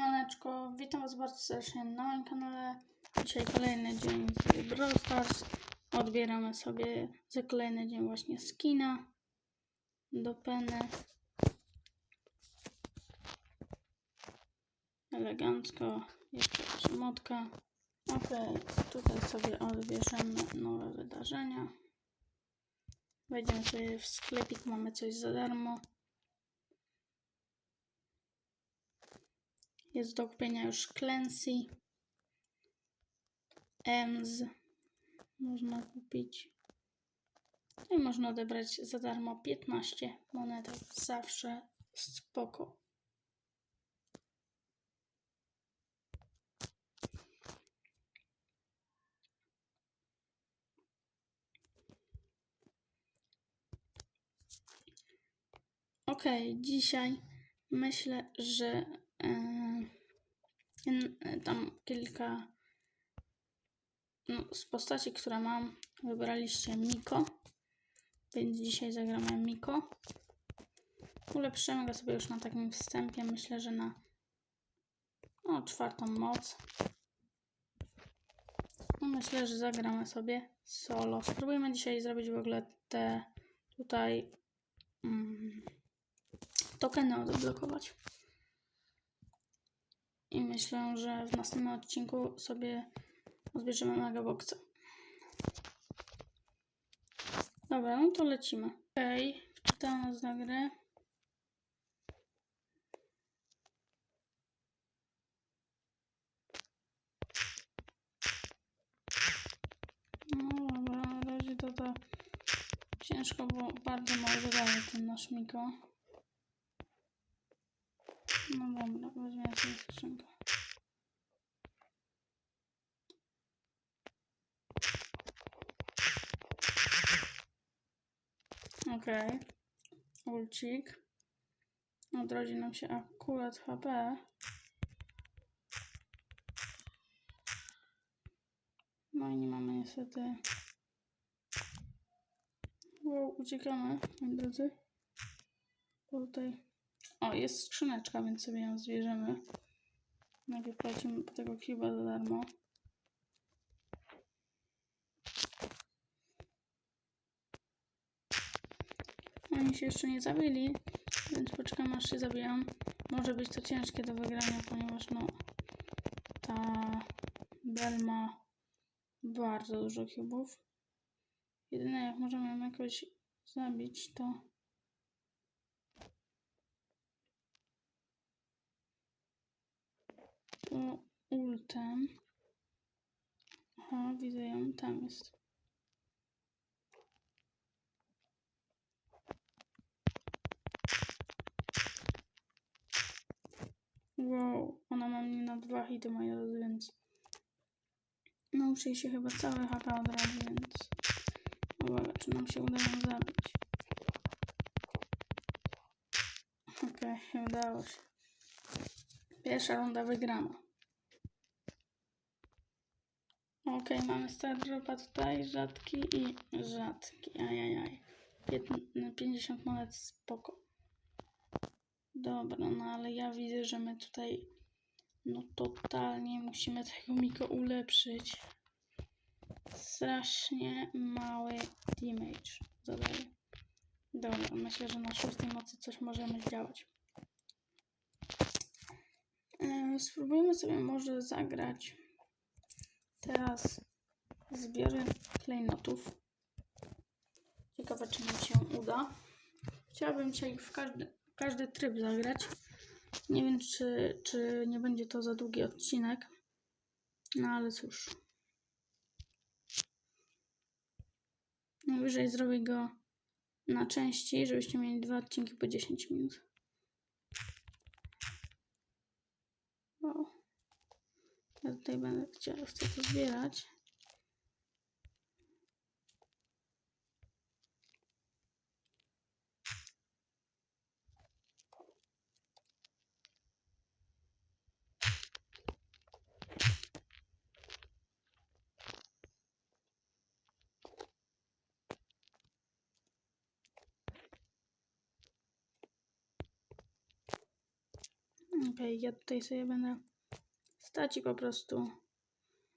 Siemaneczko, witam was bardzo serdecznie na moim kanale. Dzisiaj kolejny dzień z Brawl Stars. Odbieramy sobie za kolejny dzień właśnie skina do peny. Elegancko, jeszcze przemotka. Ok, tutaj sobie odbierzemy nowe wydarzenia. Wejdziemy sobie w sklepik, mamy coś za darmo. Jest do kupienia już Clancy. Ems. Można kupić. No i można odebrać za darmo 15 monetek. Zawsze spoko. Okej, dzisiaj myślę, że e, tam kilka no, z postaci, które mam, wybraliście Miko, więc dzisiaj zagramy Miko. Ulepszymy go sobie już na takim wstępie, myślę, że na no, czwartą moc. No, myślę, że zagramy sobie solo. Spróbujemy dzisiaj zrobić w ogóle te tutaj mm, tokeny odblokować. I myślę, że w następnym odcinku sobie odbierzemy Megaboxa. Dobra, no to lecimy. Okej, okay, wczytałem nas na grę. No dobra, na razie to to ciężko, bo bardzo mało dodaje ten nasz Miko. No dobra, weźmiemy sobie skrzynkę. Okej. Okay. Ulcik. Odrodzi nam się akurat HP. No i nie mamy niestety. Wow, uciekamy, moi drodzy. Bo tutaj. O, jest skrzyneczka, więc sobie ją zwierzemy. Najpierw płacimy tego kiba za darmo. Oni się jeszcze nie zabili, więc poczekam aż się zabiją. Może być to ciężkie do wygrania, ponieważ no ta Bell ma bardzo dużo kubów. Jedyne jak możemy ją jakoś zabić to to ultem. Aha, widzę ją, tam jest. Wow, ona ma mnie na dwa hity, moi drodzy, więc nauczy się chyba całe HP od razu, więc uwaga, czy nam się uda ją zabić. Okej, okay, udało się. Pierwsza runda wygrana. Okej, okay, mamy star dropa tutaj, rzadki i rzadki. Ajajaj. 50 monet spoko. Dobra, no ale ja widzę, że my tutaj no totalnie musimy tego Miko ulepszyć. Strasznie mały damage zadaje. Dobra, myślę, że na szóstej mocy coś możemy zdziałać. Spróbujmy sobie może zagrać teraz zbiory klejnotów. Ciekawe, czy nam się uda. Chciałabym dzisiaj w każdy, każdy tryb zagrać. Nie wiem, czy, czy nie będzie to za długi odcinek. No ale cóż. Najwyżej zrobię go na części, żebyście mieli dwa odcinki po 10 minut. Ja tutaj będę chciał, chcę to zbierać. Okej, okay, ja tutaj sobie będę stać i po prostu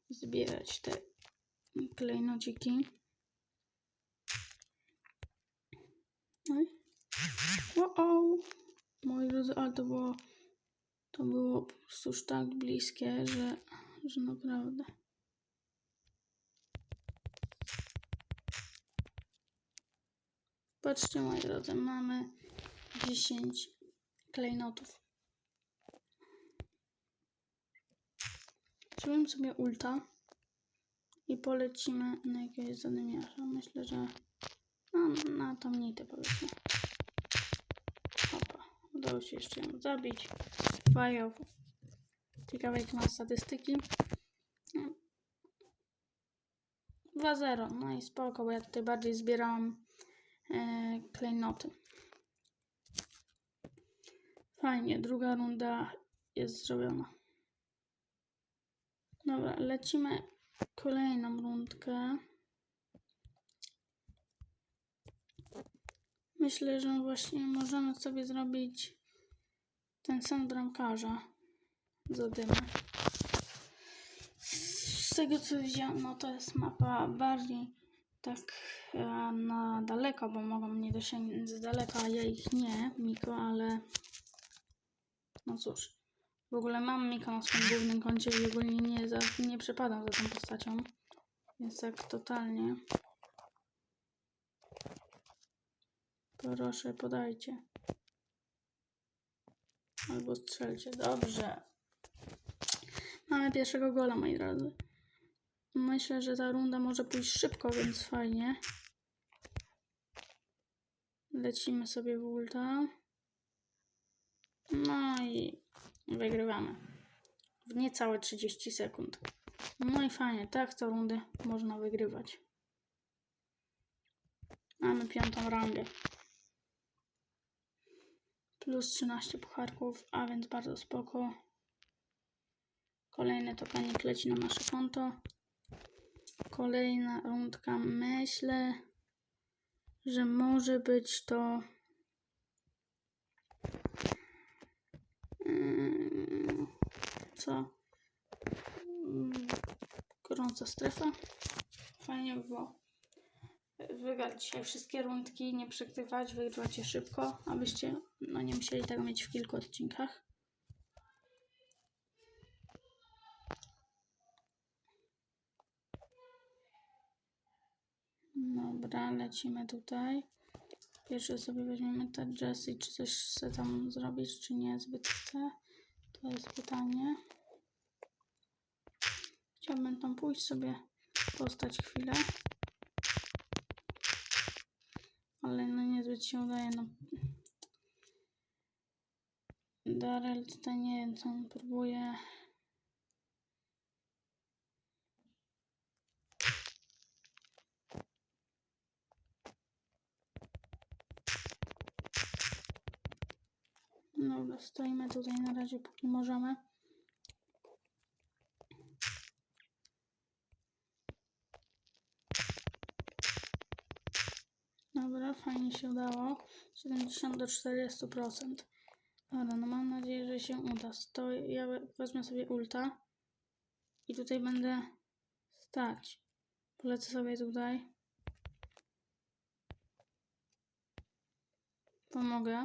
zbierać te klejnociki. Oj. O, o. Moi drodzy, ale to było, to było po prostu już tak bliskie, że, że naprawdę. Patrzcie, moi drodzy, mamy 10 klejnotów. Zrobimy sobie ulta i polecimy na jakiegoś zadymiarza. Myślę, że no, na tą nitę powiedzmy. Opa, udało się jeszcze ją zabić. Fajowo. Ciekawe jakie ma statystyki. No. 2-0, no i spoko, bo ja tutaj bardziej zbierałam e, klejnoty. Fajnie, druga runda jest zrobiona. Dobra, lecimy kolejną rundkę. Myślę, że właśnie możemy sobie zrobić ten sam bramkarza za dymę. Z tego co widziałam, no to jest mapa bardziej tak e, na daleko, bo mogą mnie dosięgnąć z daleka, a ja ich nie, Miko, ale no cóż. W ogóle mam Miko na swoim głównym koncie i ogólnie nie, za, nie przepadam za tą postacią. Więc tak totalnie. Proszę, podajcie. Albo strzelcie. Dobrze. Mamy pierwszego gola, moi drodzy. Myślę, że ta runda może pójść szybko, więc fajnie. Lecimy sobie w ulta. No i wygrywamy. W niecałe 30 sekund. No i fajnie, tak co rundę można wygrywać. Mamy piątą rangę. Plus 13 pucharków, a więc bardzo spoko. Kolejny tokanik leci na nasze konto. Kolejna rundka. Myślę, że może być to. Mm, Co? Mm, Gorąca strefa. Fajnie by było wygrać dzisiaj wszystkie rundki, nie przegrywać, wygrywać je szybko, abyście no, nie musieli tego mieć w kilku odcinkach. Dobra, lecimy tutaj. Pierwszy sobie weźmiemy te Jessie, czy coś chce tam zrobić, czy nie zbyt chce. To jest pytanie. Chciałbym tam pójść sobie, postać chwilę. Ale no niezbyt się udaje, no. Darel tutaj nie wiem, co on próbuje. Dobra, stoimy tutaj na razie, póki możemy. Dobra, fajnie się udało. 70 do 40%. Dobra, no mam nadzieję, że się uda. To ja we- wezmę sobie ulta. I tutaj będę stać. Polecę sobie tutaj. Pomogę.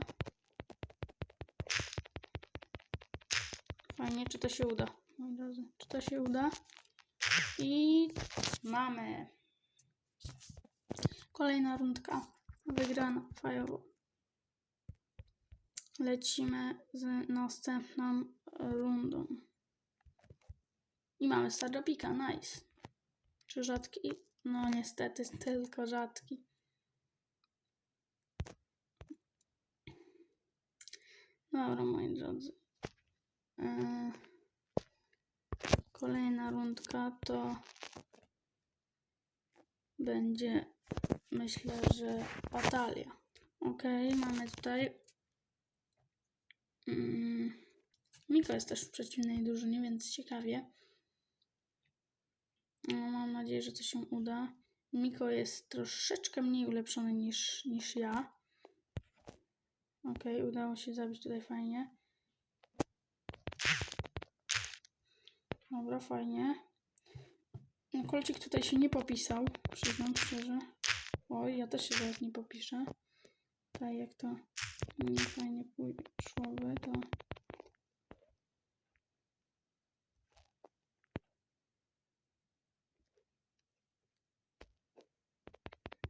Fajnie, czy to się uda, moi drodzy? Czy to się uda? I mamy. Kolejna rundka. Wygrana fajowo. Lecimy z następną rundą. I mamy Stardopika, nice. Czy rzadki? No niestety, tylko rzadki. Dobra, moi drodzy. Yy, Rundka to będzie, myślę, że batalia. Ok, mamy tutaj. Mm, Miko jest też w przeciwnej drużynie, więc ciekawie. No, mam nadzieję, że to się uda. Miko jest troszeczkę mniej ulepszony niż, niż ja. Ok, udało się zabić tutaj fajnie. Dobra, fajnie. No, Kolcik tutaj się nie popisał, przyznam szczerze. Oj, ja też się zaraz nie popiszę. Tak, jak to nie fajnie szłoby, to...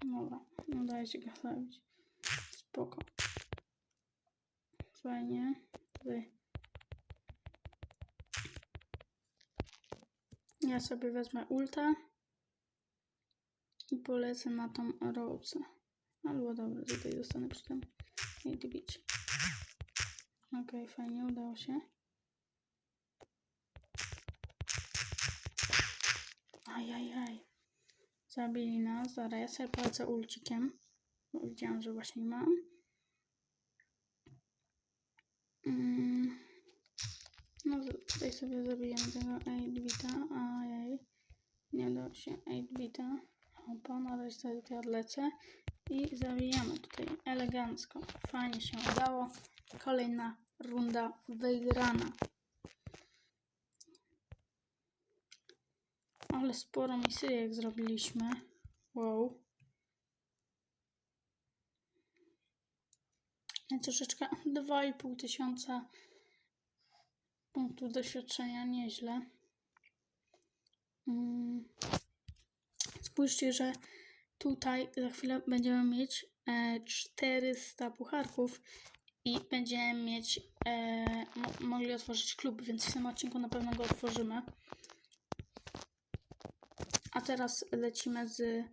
Dobra, no dajcie go zrobić. Spoko. Fajnie. Tutaj. Ja sobie wezmę ulta i polecę na tą rocę. Albo dobra, tutaj zostanę przy tym i bić. Okej, fajnie, udało się. Ajajaj. Zabili nas. Dobra, ja sobie polecę ulcikiem. Bo widziałam, że właśnie mam. Mm. Tutaj sobie zabijemy tego 8-bita. Ajaj. Nie da się 8-bita. Opa, na razie sobie tutaj odlecę. I zabijamy tutaj elegancko. Fajnie się udało. Kolejna runda wygrana. Ale sporo misyjek zrobiliśmy. Wow. Troszeczkę 2,5 tysiąca punktów doświadczenia. Nieźle. Mm. Spójrzcie, że tutaj za chwilę będziemy mieć e, 400 pucharków i będziemy mieć e, mo- mogli otworzyć klub, więc w tym odcinku na pewno go otworzymy. A teraz lecimy z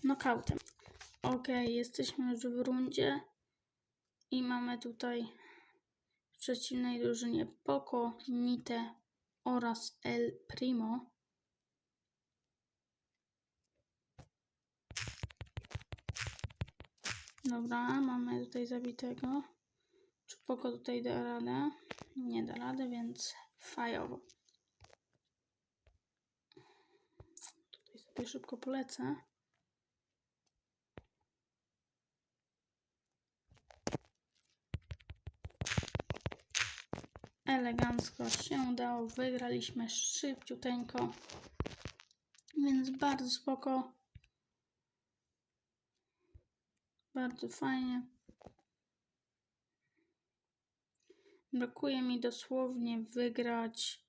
knockoutem. Ok, jesteśmy już w rundzie i mamy tutaj przeciwnej drużynie Poco, Nite oraz El Primo. Dobra, mamy tutaj zabitego. Czy Poco tutaj da radę? Nie da rady, więc fajowo. Tutaj sobie szybko polecę. Elegancko się udało. Wygraliśmy szybciuteńko. Więc bardzo spoko. Bardzo fajnie. Brakuje mi dosłownie wygrać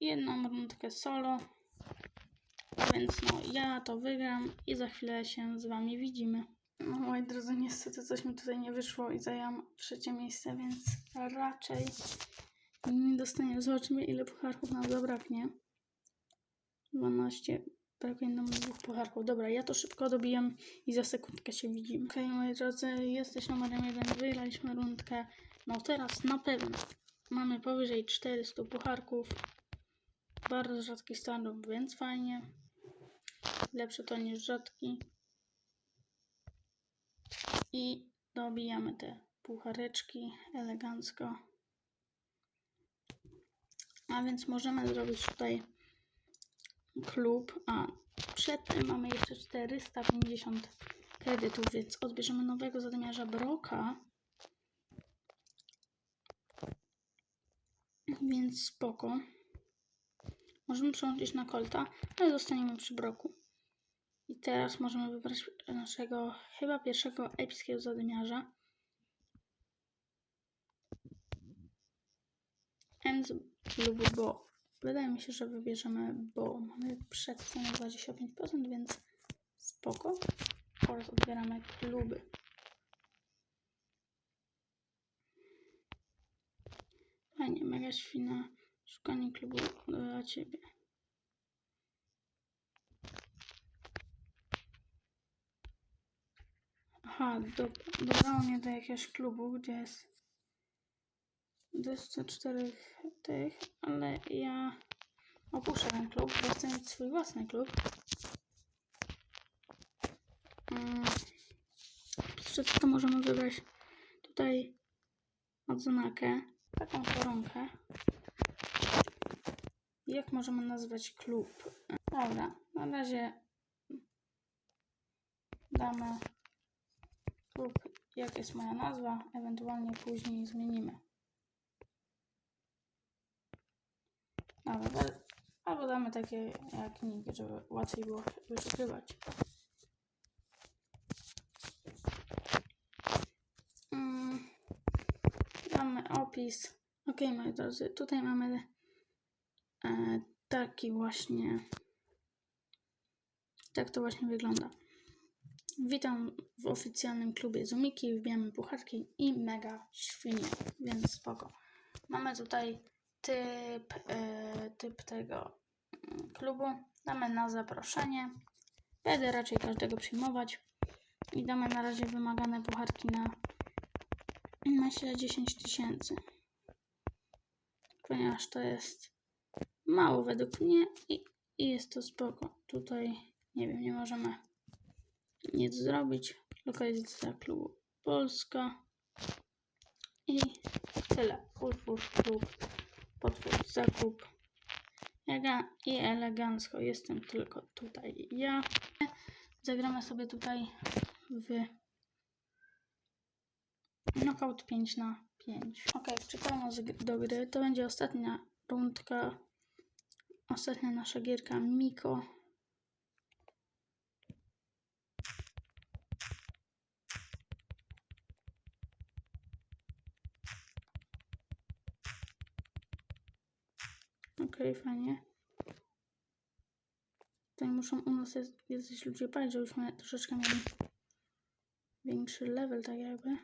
jedną rundkę solo. Więc no, ja to wygram i za chwilę się z wami widzimy. No moi drodzy, niestety coś mi tutaj nie wyszło i zajęłam trzecie miejsce, więc raczej nie dostaniemy. Zobaczymy ile pucharków nam zabraknie. 12. Brakuje nam dwóch pucharków. Dobra, ja to szybko dobijam i za sekundkę się widzimy. Okej, moi drodzy, jesteś numerem 1, wygraliśmy rundkę. No teraz na pewno mamy powyżej 400 pucharków. Bardzo rzadki stand więc fajnie. Lepsze to niż rzadki. I dobijamy te puchareczki elegancko. A więc możemy zrobić tutaj klub. A przed tym mamy jeszcze 450 kredytów, więc odbierzemy nowego zadymiarza Broka. Więc spoko. Możemy przełączyć na Colta, ale zostaniemy przy Broku. I teraz możemy wybrać naszego chyba pierwszego epickiego zadymiarza. Enz lub Bo. Wydaje mi się, że wybierzemy Bo. Mamy przedcenę 25%, więc spoko. Oraz odbieramy kluby. Fajnie, mega świna. Szukanie klubu dla Ciebie. Aha, do, mnie do jakiegoś klubu, gdzie jest 24 tych, ale ja opuszczę ten klub, bo chcę mieć swój własny klub. Mm. Co to możemy wybrać tutaj odznakę, taką koronkę. Jak możemy nazwać klub? Dobra, na razie damy klub jak jest moja nazwa, ewentualnie później zmienimy. Dobra, albo damy takie jak nick, żeby łatwiej było wyszukiwać. Mm, damy opis. Ok, moi drodzy, tutaj mamy e, taki właśnie. Tak to właśnie wygląda. Witam w oficjalnym klubie Zumiki, wbijamy pucharki i mega świnie, więc spoko. Mamy tutaj typ, e, typ tego mm, klubu. Damy na zaproszenie. Będę raczej każdego przyjmować. I damy na razie wymagane pucharki na myślę 10 tysięcy. Ponieważ to jest mało według mnie i, i jest to spoko. Tutaj nie wiem, nie możemy nic zrobić. Lokalizacja klubu Polska. I tyle. Utwórz klub, potwórz zakup. I elegancko. Jestem tylko tutaj ja. Zagramy sobie tutaj w Knockout 5 na 5. Ok, wczytałem do gry. To będzie ostatnia rundka. Ostatnia nasza gierka Miko. Okej, fajnie. Tutaj muszą u nas jest, jacyś ludzie paść, żebyśmy troszeczkę mieli większy level, tak jakby.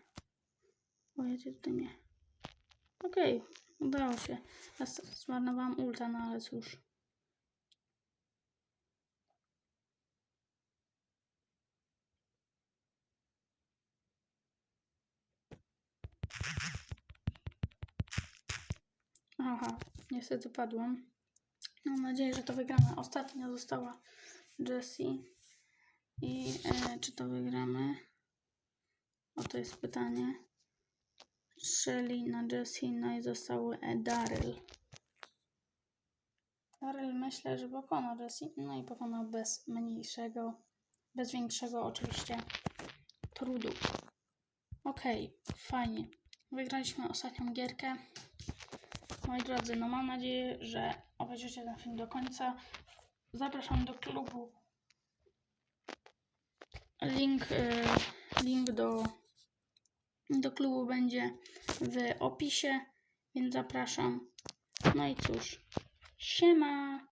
O, jedzie tutaj mnie. Okej, udało się. Ja zmarnowałam ulta, no ale cóż. Aha, niestety padłam. Mam nadzieję, że to wygramy. Ostatnia została Jessie. I e, czy to wygramy? O, to jest pytanie. Shelly na Jessie, no i został e, Daryl. Daryl myślę, że pokona Jessie. No i pokonał bez mniejszego, bez większego oczywiście trudu. Okej, fajnie. Wygraliśmy ostatnią gierkę. Moi drodzy, no mam nadzieję, że obejrzycie ten film do końca. Zapraszam do klubu. Link, y, link do, do klubu będzie w opisie, więc zapraszam. No i cóż, siema!